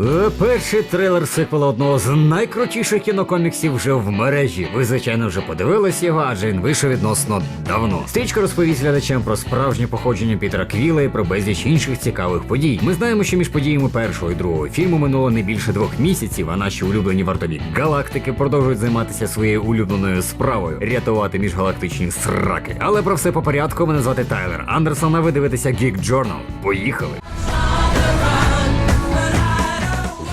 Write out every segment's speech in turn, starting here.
Е, Перший трейлер сиквела одного з найкрутіших кінокоміксів вже в мережі. Ви, звичайно, вже подивились його, адже він вийшов відносно давно. Стрічка розповість глядачам про справжнє походження Пітера Квіла і про безліч інших цікавих подій. Ми знаємо, що між подіями першого і другого фільму минуло не більше двох місяців, а наші улюблені вартові галактики продовжують займатися своєю улюбленою справою рятувати міжгалактичні сраки. Але про все по порядку. Мене звати Тайлер Андерсон. А ви дивитеся Geek Journal. Поїхали!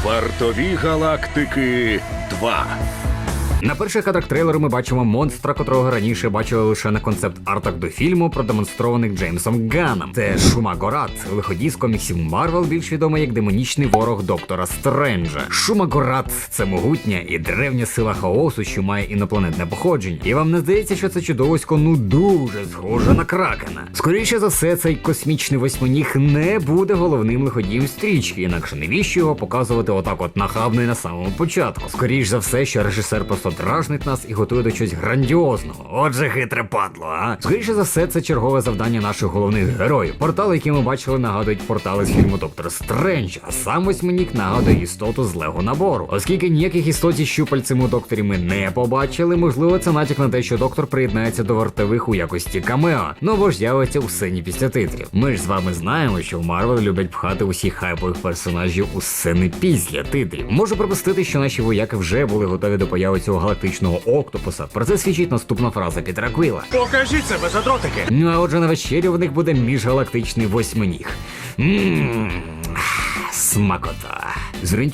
Вартові галактики 2. На перших кадрах трейлеру ми бачимо монстра, котрого раніше бачили лише на концепт-артах до фільму, продемонстрованих Джеймсом Ганном. Це Шумагорат, лиходій з коміксів Марвел, більш відомий як демонічний ворог доктора Стренджа. Шумагорат це могутня і древня сила хаосу, що має інопланетне походження. І вам не здається, що це чудовисько ну дуже схоже на кракена. Скоріше за все, цей космічний восьминіг не буде головним лиходієм стрічки, інакше навіщо його показувати отак от нахабно і на самому початку. Скоріш за все, що режисер просто дражнить нас і готує до чогось грандіозного. Отже, хитре падло, а? Скоріше за все, це чергове завдання наших головних героїв. Портали, які ми бачили, нагадують портали з фільму Доктор Стрендж, а сам восьминік нагадує істоту з Лего набору. Оскільки ніяких істот зі щупальцем у докторі ми не побачили, можливо, це натяк на те, що доктор приєднається до вартових у якості камео, ну або ж з'явиться у сцені після титрів. Ми ж з вами знаємо, що в Марвел люблять пхати усіх хайпових персонажів у сцени після титрів. Можу припустити, що наші вояки вже були готові до появи цього галактичного октопуса. Про це свідчить наступна фраза Пітера Квіла. Покажіть себе задротики. Ну а отже на вечері в них буде міжгалактичний восьминіг. Ммм, смакота.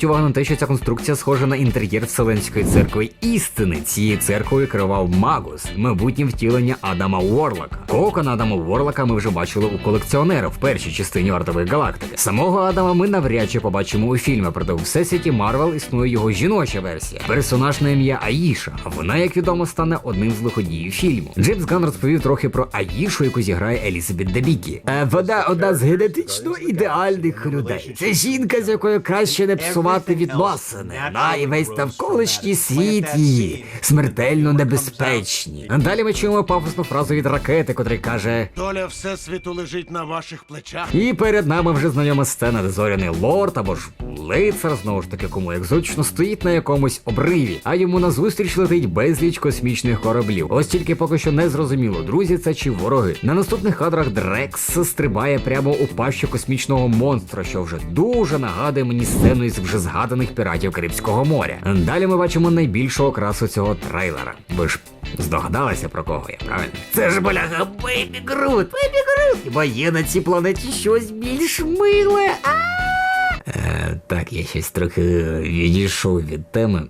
Увагу на те, що ця конструкція схожа на інтер'єр Вселенської церкви істини. Цією церквою керував Магус, майбутнє втілення Адама Уорлока. Кокон Адама Уорлока ми вже бачили у колекціонера в першій частині вартової галактики. Самого Адама ми навряд чи побачимо у фільмі, проте у всесвіті Марвел існує його жіноча версія. Персонаж на ім'я Аїша. Вона, як відомо, стане одним з лиходіїв фільму. Джеймс Ганн розповів трохи про Аїшу, яку зіграє Елізабет Дебікі. Е, вона одна з генетично ідеальних людей. Це жінка, з якою краще не псувати відносини. Вона і весь навколишній світ її смертельно небезпечні. А Далі ми чуємо пафосну фразу від ракети, котрий каже. Доля Всесвіту лежить на ваших плечах. І перед нами вже знайома сцена, де зоряний лорд або ж лицар, знову ж таки, кому як зручно, стоїть на якомусь обриві, а йому назустріч летить безліч космічних кораблів. Ось тільки поки що не зрозуміло, друзі це чи вороги. На наступних кадрах Дрекс стрибає прямо у пащу космічного монстра, що вже дуже нагадує мені сцену із вже згаданих піратів Карибського моря. Далі ми бачимо найбільшу окрасу цього трейлера. Ви ж здогадалися про кого я, правильно? Це ж бляха Бейбі Грут, Бейбі Грут! Хіба є на цій планеті щось більш миле? А? Так, я щось трохи відійшов від теми.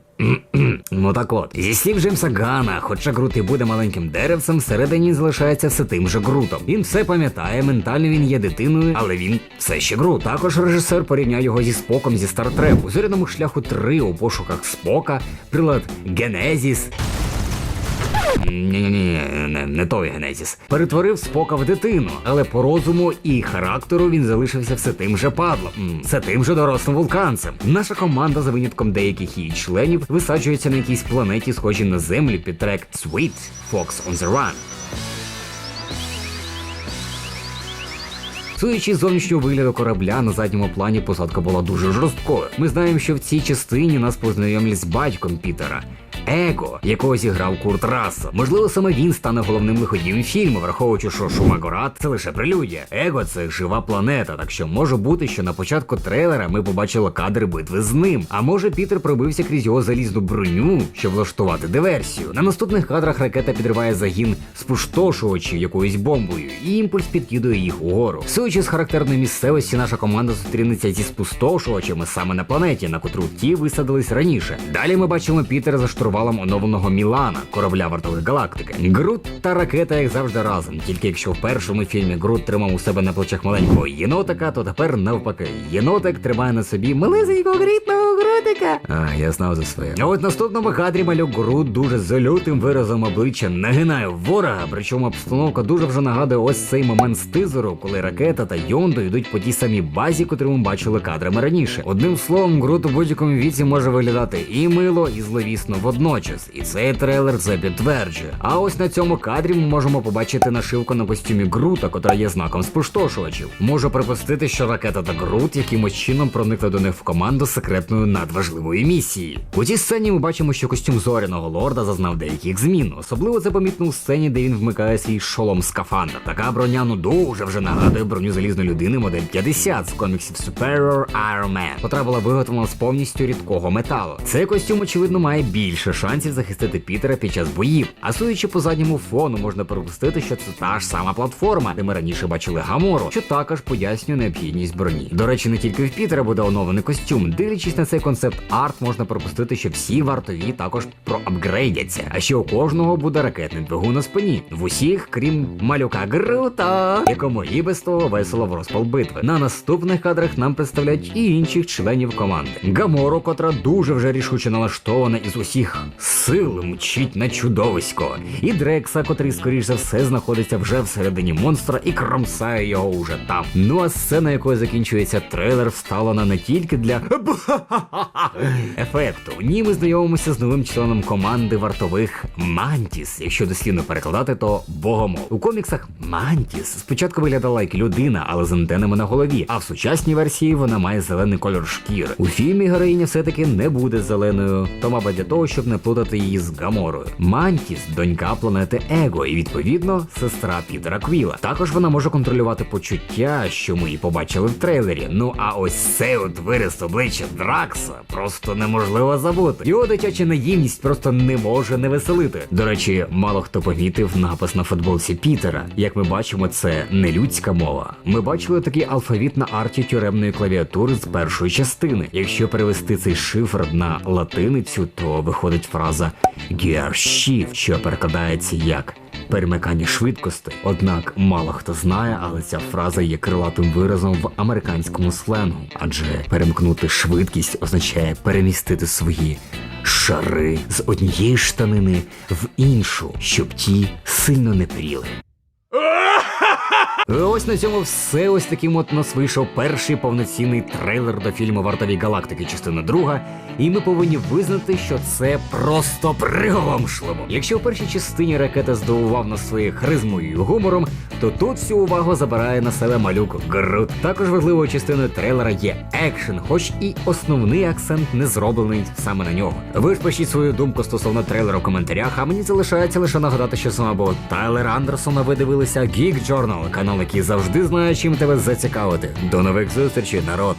Ну так от, зі слів Джеймса Гана, хоча Грут і буде маленьким деревцем, всередині залишається все тим же Грутом. Він все пам'ятає, ментально він є дитиною, але він все ще Грут. Також режисер порівняв його зі споком зі Стартреку, зоряному шляху 3 у пошуках спока, прилад Генезіс. Ні-ні-ні, не, не той Генезіс. Перетворив спока в дитину, але по розуму і характеру він залишився все тим же падлом, все тим же дорослим вулканцем. Наша команда, за винятком деяких її членів, висаджується на якійсь планеті, схожій на землю під трек Sweet Fox on the Run. Судячи з зовнішнього вигляду корабля, на задньому плані посадка була дуже жорсткою. Ми знаємо, що в цій частині нас познайомлять з батьком Пітера. Его, якого зіграв Курт Рассел. Можливо, саме він стане головним лиходієм фільму, враховуючи, що Шумагорат це лише прелюдія. Его це жива планета, так що може бути, що на початку трейлера ми побачили кадри битви з ним. А може Пітер пробився крізь його залізну броню, щоб влаштувати диверсію. На наступних кадрах ракета підриває загін спустошувачів якоюсь бомбою, і імпульс підкидує їх угору. Судячи з характерної місцевості, наша команда зустрінеться зі спустошувачами саме на планеті, на котру ті висадились раніше. Далі ми бачимо Пітера за штурвалом оновленого Мілана, корабля вартової галактики. Грут та ракета, як завжди, разом. Тільки якщо в першому фільмі Грут тримав у себе на плечах маленького єнотика, то тепер навпаки. Єнотик тримає на собі малесенького грітного грутика. А, я знав за своє. А от наступному кадрі малюк Грут дуже з лютим виразом обличчя нагинає ворога, причому обстановка дуже вже нагадує ось цей момент з тизеру, коли ракета та Йондо йдуть по тій самій базі, котру ми бачили кадрами раніше. Одним словом, Грут у будь-якому віці може виглядати і мило, і зловісно водночас. Водночас, і цей трейлер це підтверджує. А ось на цьому кадрі ми можемо побачити нашивку на костюмі Грута, котра є знаком спустошувачів. Можу припустити, що ракета та Грут якимось чином проникли до них в команду секретної надважливої місії. У цій сцені ми бачимо, що костюм зоряного лорда зазнав деяких змін. Особливо це помітно у сцені, де він вмикає свій шолом скафандр. Така броня ну дуже вже нагадує броню залізної людини модель 50 з коміксів Superior Iron Man, котра була виготовлена з повністю рідкого металу. Цей костюм, очевидно, має більше шансів захистити Пітера під час боїв. А судячи по задньому фону, можна припустити, що це та ж сама платформа, де ми раніше бачили Гамору, що також пояснює необхідність броні. До речі, не тільки в Пітера буде оновлений костюм. Дивлячись на цей концепт арт, можна припустити, що всі вартові також проапгрейдяться. А ще у кожного буде ракетний двигун на спині. В усіх, крім малюка Грута, якому і без того весело в розпал битви. На наступних кадрах нам представляють і інших членів команди. Гамору, котра дуже вже рішуче налаштована із усіх сил мчить на чудовисько. І Дрекса, котрий, скоріш за все, знаходиться вже всередині монстра і кромсає його уже там. Ну а сцена, якою закінчується трейлер, вставлена не тільки для ефекту. В ній ми знайомимося з новим членом команди вартових Мантіс. Якщо дослівно перекладати, то богомол. У коміксах Мантіс спочатку виглядала як людина, але з антенами на голові. А в сучасній версії вона має зелений кольор шкіри. У фільмі героїня все-таки не буде зеленою, то мабуть для того, щоб не плутати її з Гаморою. Мантіс донька планети Его, і відповідно сестра Пітера Квіла. Також вона може контролювати почуття, що ми і побачили в трейлері. Ну а ось цей от вираз обличчя Дракса просто неможливо забути. Його дитяча наївність просто не може не веселити. До речі, мало хто помітив напис на футболці Пітера. Як ми бачимо, це не людська мова. Ми бачили такий алфавіт на арті тюремної клавіатури з першої частини. Якщо перевести цей шифр на латиницю, то виходить фраза Gear Shift, що перекладається як перемикання швидкостей. Однак мало хто знає, але ця фраза є крилатим виразом в американському сленгу, адже перемкнути швидкість означає перемістити свої шари з однієї штанини в іншу, щоб ті сильно не пріли. Ось на цьому все. Ось таким от нас вийшов перший повноцінний трейлер до фільму Вартові галактики, частина друга. І ми повинні визнати, що це просто приголомшливо. Якщо в першій частині ракета здивував нас своєю харизмою і гумором, то тут всю увагу забирає на себе малюк Грут. Також важливою частиною трейлера є екшен, хоч і основний акцент не зроблений саме на нього. Ви ж пишіть свою думку стосовно трейлера в коментарях, а мені залишається лише нагадати, що саме був Тайлер Андерсон, а ви дивилися Geek Journal, канал, який завжди знає, чим тебе зацікавити. До нових зустрічей, народ!